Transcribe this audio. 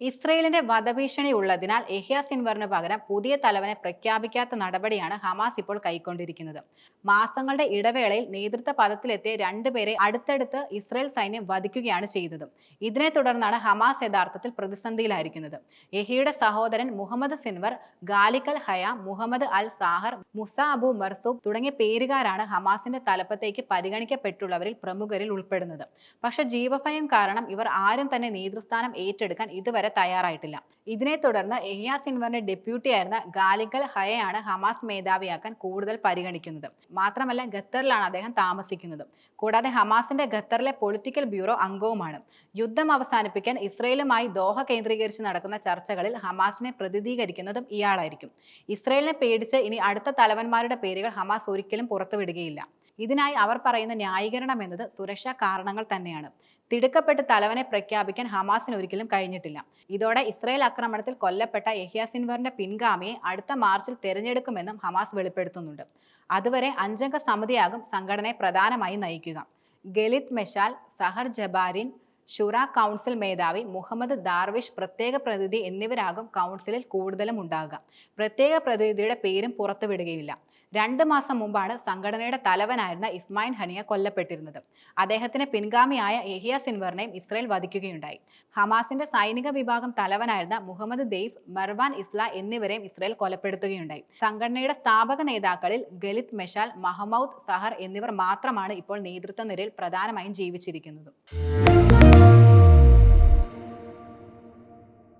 ഇസ്രയേലിന്റെ വധഭീഷണി ഉള്ളതിനാൽ എഹ്യ സിൻവറിന് പകരം പുതിയ തലവനെ പ്രഖ്യാപിക്കാത്ത നടപടിയാണ് ഹമാസ് ഇപ്പോൾ കൈക്കൊണ്ടിരിക്കുന്നത്. മാസങ്ങളുടെ ഇടവേളയിൽ നേതൃത്വ പദത്തിലെത്തിയ രണ്ടുപേരെ അടുത്തടുത്ത് ഇസ്രയേൽ സൈന്യം വധിക്കുകയാണ് ചെയ്തത്. ഇതിനെ തുടർന്നാണ് ഹമാസ് യഥാർത്ഥത്തിൽ പ്രതിസന്ധിയിലായിരിക്കുന്നത്. എഹിയുടെ സഹോദരൻ മുഹമ്മദ് സിൻവർ ഗാലിക്കൽ ഹയാ മുഹമ്മദ് അൽ സാഹർ മുസ അബു മർസൂബ് തുടങ്ങിയ പേരുകാരാണ് ഹമാസിന്റെ തലപ്പത്തേക്ക് പരിഗണിക്കപ്പെട്ടുള്ളവരിൽ പ്രമുഖരിൽ ഉൾപ്പെടുന്നത്. പക്ഷെ ജീവഭയം കാരണം ഇവർ ആരും തന്നെ നേതൃസ്ഥാനം ഏറ്റെടുക്കാൻ ഇതുവരെ വരെ തയ്യാറായിട്ടില്ല. ഇതിനെ തുടർന്ന് എഹിയ സിൻവറിന്റെ ഡെപ്യൂട്ടി ആയിരുന്ന ഗാലിഗൽ ഹയയാണ് ഹമാസ് മേധാവിയാക്കാൻ കൂടുതൽ പരിഗണിക്കുന്നത്. മാത്രമല്ല ഖത്തറിലാണ് അദ്ദേഹം താമസിക്കുന്നത്. കൂടാതെ ഹമാസിന്റെ ഖത്തറിലെ പൊളിറ്റിക്കൽ ബ്യൂറോ അംഗവുമാണ്. യുദ്ധം അവസാനിപ്പിക്കാൻ ഇസ്രയേലുമായി ദോഹ കേന്ദ്രീകരിച്ച് നടക്കുന്ന ചർച്ചകളിൽ ഹമാസിനെ പ്രതിനിധീകരിക്കുന്നതും ഇയാളായിരിക്കും. ഇസ്രയേലിനെ പേടിച്ച് ഇനി അടുത്ത തലവന്മാരുടെ പേരുകൾ ഹമാസ് ഒരിക്കലും പുറത്തുവിടുകയില്ല. ഇതിനായി അവർ പറയുന്ന ന്യായീകരണം എന്നത് സുരക്ഷാ കാരണങ്ങൾ തന്നെയാണ്. തിടുക്കപ്പെട്ട് തലവനെ പ്രഖ്യാപിക്കാൻ ഹമാസിന് ഒരിക്കലും കഴിഞ്ഞിട്ടില്ല. ഇതോടെ ഇസ്രായേൽ ആക്രമണത്തിൽ കൊല്ലപ്പെട്ട യഹിയ സിൻവറിന്റെ പിൻഗാമിയെ അടുത്ത മാർച്ചിൽ തെരഞ്ഞെടുക്കുമെന്നും ഹമാസ് വെളിപ്പെടുത്തുന്നുണ്ട്. അതുവരെ അഞ്ചംഗ സമിതിയാകും സംഘടനയെ പ്രധാനമായി നയിക്കുക. ഗലിത് മെഷാൽ സഹർ ജബാരിൻ ഷുറ കൗൺസിൽ മേധാവി മുഹമ്മദ് ദാർവിഷ് പ്രത്യേക പ്രതിനിധി എന്നിവരാകും കൗൺസിലിൽ കൂടുതലും ഉണ്ടാകുക. പ്രത്യേക പ്രതിനിധിയുടെ പേരും പുറത്തുവിടുകയില്ല രണ്ട് മാസം മുമ്പാണ് സംഘടനയുടെ തലവനായിരുന്ന ഇസ്മായിൽ ഹനിയ കൊല്ലപ്പെട്ടിരുന്നത്. അദ്ദേഹത്തിന് പിൻഗാമിയായ എഹിയ സിൻവറിനെയും ഇസ്രയേൽ വധിക്കുകയുണ്ടായി. ഹമാസിന്റെ സൈനിക വിഭാഗം തലവനായിരുന്ന മുഹമ്മദ് ദെയ്ഫ് മർവാൻ ഇസ്ല എന്നിവരെയും ഇസ്രയേൽ കൊലപ്പെടുത്തുകയുണ്ടായി. സംഘടനയുടെ സ്ഥാപക നേതാക്കളിൽ ഗലിത് മെഷാൽ മഹമ്മൌദ് സഹർ എന്നിവർ മാത്രമാണ് ഇപ്പോൾ നേതൃത്വ നിരയിൽ പ്രധാനമായും ജീവിച്ചിരിക്കുന്നത്.